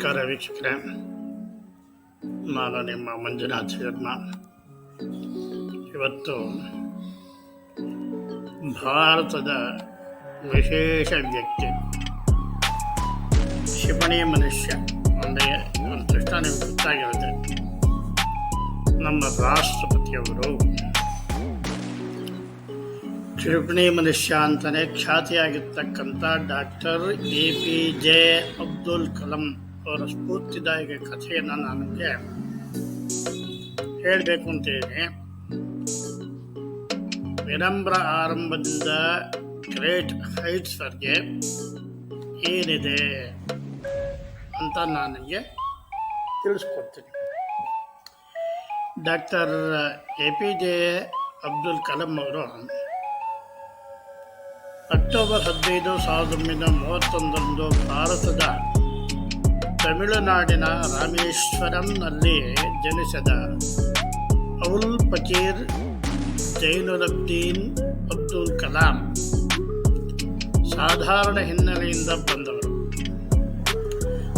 ನಮಸ್ಕಾರ ವೀಕ್ಷಕರೇ. ನಾನು ನಿಮ್ಮ ಮಂಜುನಾಥ್ ಶರ್ಮ. ಇವತ್ತು ಭಾರತದ ವಿಶೇಷ ವ್ಯಕ್ತಿ ಕ್ಷಿಪಣಿ ಮನುಷ್ಯ ಅಂದರೆ ಒಂದು ತಕ್ಷಣ ನಿಮ್ಗೆ ಗೊತ್ತಾಗಿರುತ್ತೆ. ನಮ್ಮ ರಾಷ್ಟ್ರಪತಿಯವರು ಕ್ಷಿಪಣಿ ಮನುಷ್ಯ ಅಂತಲೇ ಖ್ಯಾತಿಯಾಗಿರ್ತಕ್ಕಂಥ doctor A P J Abdul Kalam. ಅವರ ಸ್ಫೂರ್ತಿದಾಯಕ ಕಥೆಯನ್ನು ನನಗೆ ಹೇಳಬೇಕು ಅಂತಿದ್ದೀನಿ ವಿನಮ್ರ ಆರಂಭದಿಂದ ಗ್ರೇಟ್ ಹೈಟ್ಸ್ವರೆಗೆ ಏನಿದೆ ಅಂತ ನಾನು ನಿಮಗೆ ತಿಳಿಸ್ಕೊಡ್ತೀನಿ. Doctor A P J Abdul Kalam ಅವರು ಅಕ್ಟೋಬರ್ ಹದಿನೈದು ಸಾವಿರದ ಒಂಬೈನೂರ ಮೂವತ್ತೊಂದರಂದು ಭಾರತದ ತಮಿಳುನಾಡಿನ ರಾಮೇಶ್ವರಂನಲ್ಲಿ ಜನಿಸಿದ ಅವುಲ್ ಫಕೀರ್ ಜೈನುಲಬ್ದೀನ್ ಅಬ್ದುಲ್ ಕಲಾಂ ಸಾಧಾರಣ ಹಿನ್ನೆಲೆಯಿಂದ ಬಂದವರು.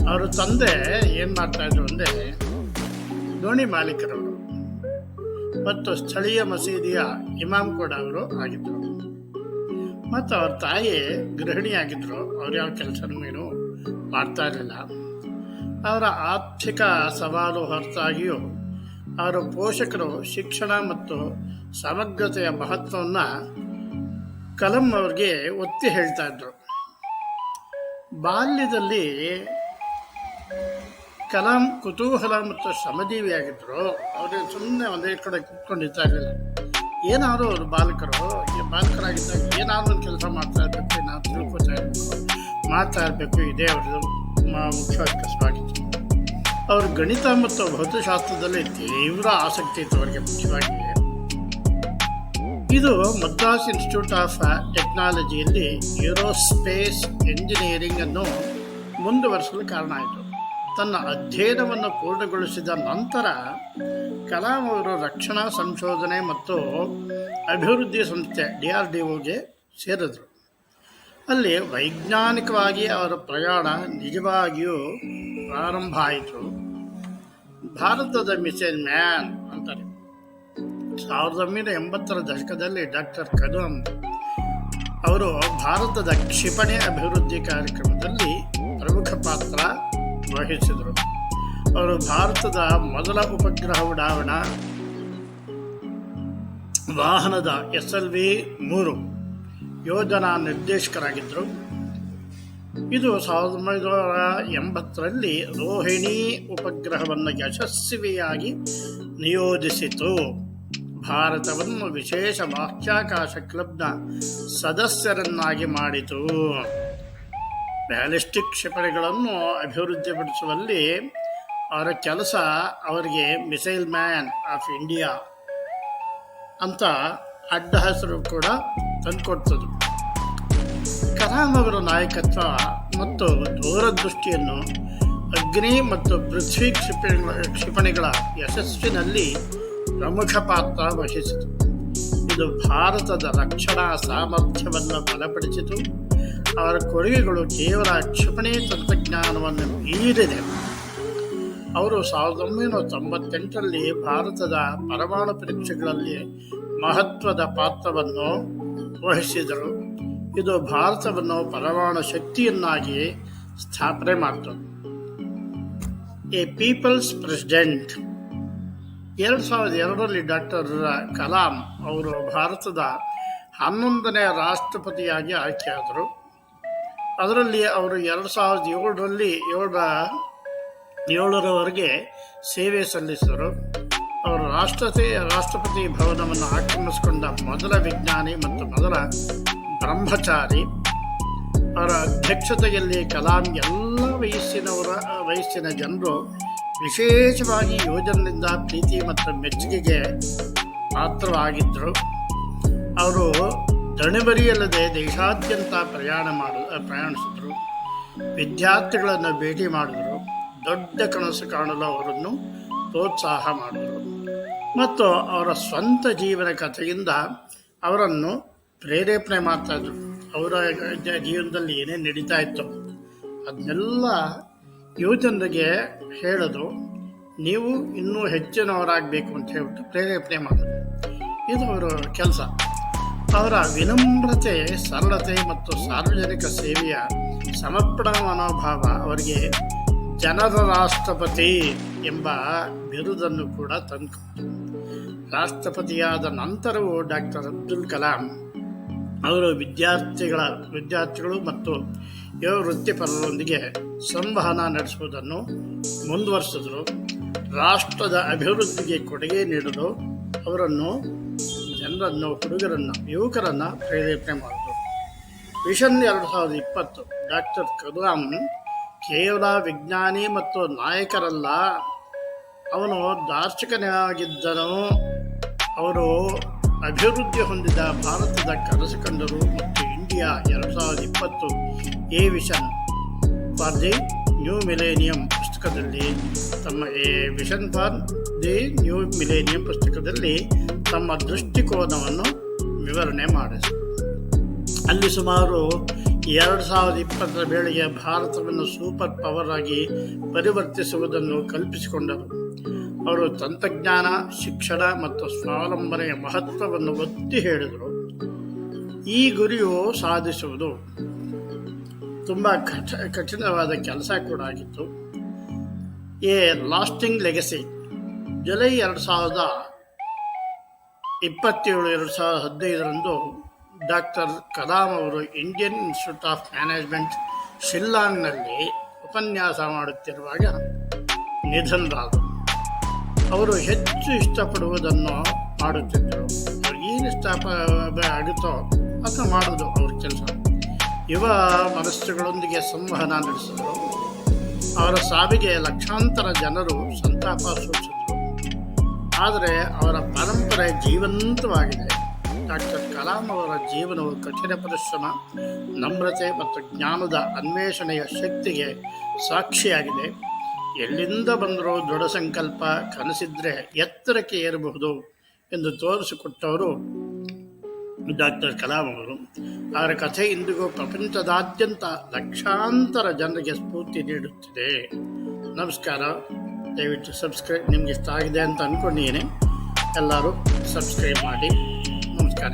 ಅವರ ತಂದೆ ಏನು ಮಾಡ್ತಾ ಇದ್ರು ಅಂದರೆ ದೋಣಿ ಮಾಲೀಕರವರು. ಮತ್ತು ಸ್ಥಳೀಯ ಮಸೀದಿಯ ಇಮಾಮ್ ಕೂಡ ಅವರು ಆಗಿದ್ದರು ಮತ್ತು ಅವ್ರ ತಾಯಿ ಗೃಹಿಣಿಯಾಗಿದ್ದರು ಅವ್ರು ಯಾವ ಕೆಲಸನೂ ಏನು ಮಾಡ್ತಾ ಇರಲಿಲ್ಲ. ಅವರ ಆರ್ಥಿಕ ಸವಾಲು ಹೊರತಾಗಿಯೂ ಅವರ ಪೋಷಕರು ಶಿಕ್ಷಣ ಮತ್ತು ಸಮಗ್ರತೆಯ ಮಹತ್ವವನ್ನು ಕಲಂ ಅವ್ರಿಗೆ ಒತ್ತಿ ಹೇಳ್ತಾ ಇದ್ರು. ಬಾಲ್ಯದಲ್ಲಿ ಕಲಾಂ ಕುತೂಹಲ ಮತ್ತು ಶ್ರಮಜೀವಿಯಾಗಿದ್ದರು ಅವರು ಸುಮ್ಮನೆ ಒಂದೇ ಕಡೆ ಕುತ್ಕೊಂಡಿರ್ತಾ ಇರಲಿಲ್ಲ ಏನಾದರೂ ಅವರು ಬಾಲಕರು ಬಾಲಕರಾಗಿದ್ದಾಗ ಏನಾದರೂ ಒಂದು ಕೆಲಸ ಮಾಡ್ತಾ ಇರಬೇಕು ನಾವು ತಿಳ್ಕೊತಾ ಇರಬೇಕು, ಮಾಡ್ತಾ ಇರಬೇಕು, ಇದೇ ಅವ್ರದ್ದು ಮುಖ್ಯವಾಗಿ ಕಸವಾಗಿತ್ತು ಅವರು ಗಣಿತ ಮತ್ತು ಭೌತಶಾಸ್ತ್ರದಲ್ಲಿ ತೀವ್ರ ಆಸಕ್ತಿ ಇತ್ತು ಅವರಿಗೆ ಮುಖ್ಯವಾಗಿ ಇದು ಮದ್ರಾಸ್ ಇನ್ಸ್ಟಿಟ್ಯೂಟ್ ಆಫ್ ಟೆಕ್ನಾಲಜಿಯಲ್ಲಿ ಏರೋಸ್ಪೇಸ್ ಎಂಜಿನಿಯರಿಂಗ್ ಅನ್ನು ಮುಂದುವರಿಸಲು ಕಾರಣ ಆಯಿತು. ತನ್ನ ಅಧ್ಯಯನವನ್ನು ಪೂರ್ಣಗೊಳಿಸಿದ ನಂತರ ಕಲಾಂ ಅವರು ರಕ್ಷಣಾ ಸಂಶೋಧನೆ ಮತ್ತು ಅಭಿವೃದ್ಧಿ ಸಂಸ್ಥೆ ಡಿ ಆರ್ ಡಿ ಒಗೆ ಸೇರಿದರು. ಅಲ್ಲಿ ವೈಜ್ಞಾನಿಕವಾಗಿ ಅವರ ಪ್ರಯಾಣ ನಿಜವಾಗಿಯೂ ಪ್ರಾರಂಭ ಆಯಿತು. ಭಾರತದ ಮಿಸೈಲ್ ಮ್ಯಾನ್ ಅಂತಾರೆ. ಸಾವಿರದ ಒಂಬೈನೂರ ಎಂಬತ್ತರ ದಶಕದಲ್ಲಿ ಡಾಕ್ಟರ್ ಕದಂ ಅವರು ಭಾರತದ ಕ್ಷಿಪಣಿ ಅಭಿವೃದ್ಧಿ ಕಾರ್ಯಕ್ರಮದಲ್ಲಿ ಪ್ರಮುಖ ಪಾತ್ರ ವಹಿಸಿದರು. ಅವರು ಭಾರತದ ಮೊದಲ ಉಪಗ್ರಹ ಉಡಾವಣಾ ವಾಹನದ ಎಸ್ ಎಲ್ ವಿ ಮೂರು ಯೋಜನಾ ನಿರ್ದೇಶಕರಾಗಿದ್ದರು. ಇದು ಸಾವಿರದ ಒಂಬೈನೂರ ಎಂಬತ್ತರಲ್ಲಿ ರೋಹಿಣಿ ಉಪಗ್ರಹವನ್ನು ಯಶಸ್ವಿಯಾಗಿ ನಿಯೋಜಿಸಿತು. ಭಾರತವನ್ನು ವಿಶೇಷ ಬಾಹ್ಯಾಕಾಶ ಕ್ಲಬ್ನ ಸದಸ್ಯರನ್ನಾಗಿ ಮಾಡಿತು. ಬ್ಯಾಲಿಸ್ಟಿಕ್ ಕ್ಷಿಪಣಿಗಳನ್ನು ಅಭಿವೃದ್ಧಿಪಡಿಸುವಲ್ಲಿ ಅವರ ಕೆಲಸ ಅವರಿಗೆ ಮಿಸೈಲ್ ಮ್ಯಾನ್ ಆಫ್ ಇಂಡಿಯಾ ಅಂತ ಅಡ್ಡ ಹೆಸರು ಕೂಡ ತಂದುಕೊಡ್ತದೆ. ಕಲಾಂ ಅವರ ನಾಯಕತ್ವ ಮತ್ತು ದೂರದೃಷ್ಟಿಯನ್ನು ಅಗ್ನಿ ಮತ್ತು ಪೃಥ್ವಿ ಕ್ಷಿಪಣಿಗಳ ಕ್ಷಿಪಣಿಗಳ ಯಶಸ್ಸಿನಲ್ಲಿ ಪ್ರಮುಖ ಪಾತ್ರ ವಹಿಸಿತು. ಇದು ಭಾರತದ ರಕ್ಷಣಾ ಸಾಮರ್ಥ್ಯವನ್ನು ಬಲಪಡಿಸಿತು. ಅವರ ಕೊಡುಗೆಗಳು ಕೇವಲ ಕ್ಷಿಪಣಿ ತಂತ್ರಜ್ಞಾನವನ್ನು ಮೀರಿದೆ. ಅವರು ಸಾವಿರದ ಒಂಬೈನೂರ ತೊಂಬತ್ತೆಂಟರಲ್ಲಿ ಭಾರತದ ಪರಮಾಣು ಪರೀಕ್ಷೆಗಳಲ್ಲಿ ಮಹತ್ವದ ಪಾತ್ರವನ್ನು ವಹಿಸಿದರು. ಇದು ಭಾರತವನ್ನು ಪರಮಾಣು ಶಕ್ತಿಯನ್ನಾಗಿ ಸ್ಥಾಪನೆ ಮಾಡ್ತದೆ. A people's president. ಎರಡು ಸಾವಿರದ ಎರಡರಲ್ಲಿ ಡಾಕ್ಟರ್ ಕಲಾಂ ಅವರು ಭಾರತದ ಹನ್ನೊಂದನೇ ರಾಷ್ಟ್ರಪತಿಯಾಗಿ ಆಯ್ಕೆಯಾದರು. ಅದರಲ್ಲಿ ಅವರು ಎರಡು ಸಾವಿರದ ಏಳರಲ್ಲಿ ಏಳರ, ಏಳರವರೆಗೆ ಸೇವೆ ಸಲ್ಲಿಸಿದರು. ಅವರು ರಾಷ್ಟ್ರಪತಿ ರಾಷ್ಟ್ರಪತಿ ಭವನವನ್ನು ಆಕ್ರಮಿಸಿಕೊಂಡ ಮೊದಲ ವಿಜ್ಞಾನಿ ಮತ್ತು ಮೊದಲ ಬ್ರಹ್ಮಚಾರಿ, ಅವರ ಅಧ್ಯಕ್ಷತೆಯಲ್ಲಿ ಕಲಾಂ ಎಲ್ಲ ವಯಸ್ಸಿನವರ, ವಯಸ್ಸಿನ ಜನರು ವಿಶೇಷವಾಗಿ ಯೋಜನೆಯಿಂದ ಪ್ರೀತಿ ಮತ್ತು ಮೆಚ್ಚುಗೆಗೆ ಪಾತ್ರವಾಗಿದ್ದರು. ಅವರು ದಣಿಬರಿಯಲ್ಲದೆ ದೇಶಾದ್ಯಂತ ಪ್ರಯಾಣ ಮಾಡ, ಪ್ರಯಾಣಿಸಿದರು. ವಿದ್ಯಾರ್ಥಿಗಳನ್ನು ಭೇಟಿ ಮಾಡಿದರು. ದೊಡ್ಡ ಕನಸು ಕಾಣಲು ಅವರನ್ನು ಪ್ರೋತ್ಸಾಹ ಮಾಡಿದರು. ಮತ್ತು ಅವರ ಸ್ವಂತ ಜೀವನ ಕಥೆಯಿಂದ ಅವರನ್ನು ಪ್ರೇರೇಪಣೆ ಮಾಡ್ತಾಯಿದ್ರು. ಅವರ ಜೀವನದಲ್ಲಿ ಏನೇನು ನಡೀತಾ ಇತ್ತು, ಅದನ್ನೆಲ್ಲ ಯುವಜನರಿಗೆ ಹೇಳೋದು, ನೀವು ಇನ್ನೂ ಹೆಚ್ಚಿನವರಾಗಬೇಕು ಅಂತ ಹೇಳ್ಬಿಟ್ಟು ಪ್ರೇರೇಪಣೆ ಮಾಡೋದು ಇದು ಅವರ ಕೆಲಸ. ಅವರ ವಿನಮ್ರತೆ, ಸರಳತೆ ಮತ್ತು ಸಾರ್ವಜನಿಕ ಸೇವೆಯ ಸಮರ್ಪಣಾ ಮನೋಭಾವ ಅವರಿಗೆ ಜನರ ರಾಷ್ಟ್ರಪತಿ ಎಂಬ ಬಿರುದನ್ನು ಕೂಡ ತಂದುಕೊಟ್ಟು ರಾಷ್ಟ್ರಪತಿಯಾದ ನಂತರವೂ ಡಾಕ್ಟರ್ ಅಬ್ದುಲ್ ಕಲಾಂ ಅವರು ವಿದ್ಯಾರ್ಥಿಗಳ, ವಿದ್ಯಾರ್ಥಿಗಳು ಮತ್ತು ಯುವ ವೃತ್ತಿಪರರೊಂದಿಗೆ ಸಂವಹನ ನಡೆಸುವುದನ್ನು ಮುಂದುವರಿಸಿದ್ರು. ರಾಷ್ಟ್ರದ ಅಭಿವೃದ್ಧಿಗೆ ಕೊಡುಗೆ ನೀಡಲು ಅವರನ್ನು ಜನರನ್ನು, ಹುಡುಗರನ್ನು, ಯುವಕರನ್ನು ಪ್ರೇರೇಪಣೆ ಮಾಡಿದರು. ಮಿಷನ್ ಎರಡು ಸಾವಿರದ ಇಪ್ಪತ್ತು, ಡಾಕ್ಟರ್ ಕಲಾಂ ಕೇವಲ ವಿಜ್ಞಾನಿ ಮತ್ತು ನಾಯಕರಲ್ಲ, ಅವನು ದಾರ್ಶನಿಕನಾಗಿದ್ದನು. ಅವರು ಅಭಿವೃದ್ಧಿ ಹೊಂದಿದ ಭಾರತದ ಕನಸು ಕಂಡರು ಮತ್ತು ಇಂಡಿಯಾ ಎರಡು ಸಾವಿರದ ಇಪ್ಪತ್ತು a vision for the new millennium ಪುಸ್ತಕದಲ್ಲಿ ತಮ್ಮ a vision for the new millennium ಪುಸ್ತಕದಲ್ಲಿ ತಮ್ಮ ದೃಷ್ಟಿಕೋನವನ್ನು ವಿವರಣೆ ಮಾಡಿದರು ಅಲ್ಲಿ ಸುಮಾರು ಎರಡು ಸಾವಿರದ ಇಪ್ಪತ್ತರ ವೇಳೆಗೆ ಭಾರತವನ್ನು ಸೂಪರ್ ಪವರ್ ಆಗಿ ಪರಿವರ್ತಿಸುವುದನ್ನು ಕಲ್ಪಿಸಿಕೊಂಡರು. ಅವರು ತಂತ್ರಜ್ಞಾನ, ಶಿಕ್ಷಣ ಮತ್ತು ಸ್ವಾವಲಂಬನೆಯ ಮಹತ್ವವನ್ನು ಒತ್ತಿ ಹೇಳಿದರು. ಈ ಗುರಿಯು ಸಾಧಿಸುವುದು ತುಂಬ ಕಠ, ಕಠಿಣವಾದ ಕೆಲಸ ಕೂಡ ಆಗಿತ್ತು. ಎ ಲಾಸ್ಟಿಂಗ್ ಲೆಗಸಿ, ಜುಲೈ ಎರಡು ಸಾವಿರದ ಇಪ್ಪತ್ತೇಳು, ಎರಡು ಸಾವಿರದ ಹದಿನೈದರಂದು ಡಾಕ್ಟರ್ ಕಲಾಂ ಅವರು ಇಂಡಿಯನ್ ಇನ್ಸ್ಟಿಟ್ಯೂಟ್ ಆಫ್ ಮ್ಯಾನೇಜ್ಮೆಂಟ್ ಶಿಲ್ಲಾಂಗ್ನಲ್ಲಿ ಉಪನ್ಯಾಸ ಮಾಡುತ್ತಿರುವಾಗ ನಿಧನರಾದರು. ಅವರು ಹೆಚ್ಚು ಇಷ್ಟಪಡುವುದನ್ನು ಮಾಡುತ್ತಿದ್ದರು ಏನು ಇಷ್ಟ ಆಗುತ್ತೋ ಅದನ್ನು ಮಾಡೋದು ಅವ್ರ ಕೆಲಸ. ಯುವ ಮನಸ್ಸುಗಳೊಂದಿಗೆ ಸಂವಹನ ನಡೆಸಿದರು. ಅವರ ಸಾವಿಗೆ ಲಕ್ಷಾಂತರ ಜನರು ಸಂತಾಪ ಸೂಚಿಸಿದರು. ಆದರೆ ಅವರ ಪರಂಪರೆ ಜೀವಂತವಾಗಿದೆ. ಡಾಕ್ಟರ್ ಕಲಾಂ ಅವರ ಜೀವನವು ಕಠಿಣ ಪರಿಶ್ರಮ, ನಮ್ರತೆ ಮತ್ತು ಜ್ಞಾನದ ಅನ್ವೇಷಣೆಯ ಶಕ್ತಿಗೆ ಸಾಕ್ಷಿಯಾಗಿದೆ. ಎಲ್ಲಿಂದ ಬಂದರೂ ದೃಢ ಸಂಕಲ್ಪ ಕನಸಿದ್ರೆ ಎತ್ತರಕ್ಕೆ ಏರಬಹುದು ಎಂದು ತೋರಿಸಿಕೊಟ್ಟವರು ಡಾಕ್ಟರ್ ಕಲಾಂ ಅವರು. ಅವರ ಕಥೆ ಇಂದಿಗೂ ಪ್ರಪಂಚದಾದ್ಯಂತ ಲಕ್ಷಾಂತರ ಜನರಿಗೆ ಸ್ಫೂರ್ತಿ ನೀಡುತ್ತಿದೆ. ನಮಸ್ಕಾರ. ದಯವಿಟ್ಟು ಸಬ್ಸ್ಕ್ರೈಬ್ ನಿಮ್ಗೆ ಇಷ್ಟ ಆಗಿದೆ ಅಂತ ಅಂದ್ಕೊಂಡಿದ್ದೀನಿ ಎಲ್ಲರೂ ಸಬ್ಸ್ಕ್ರೈಬ್ ಮಾಡಿ. ನಮಸ್ಕಾರ.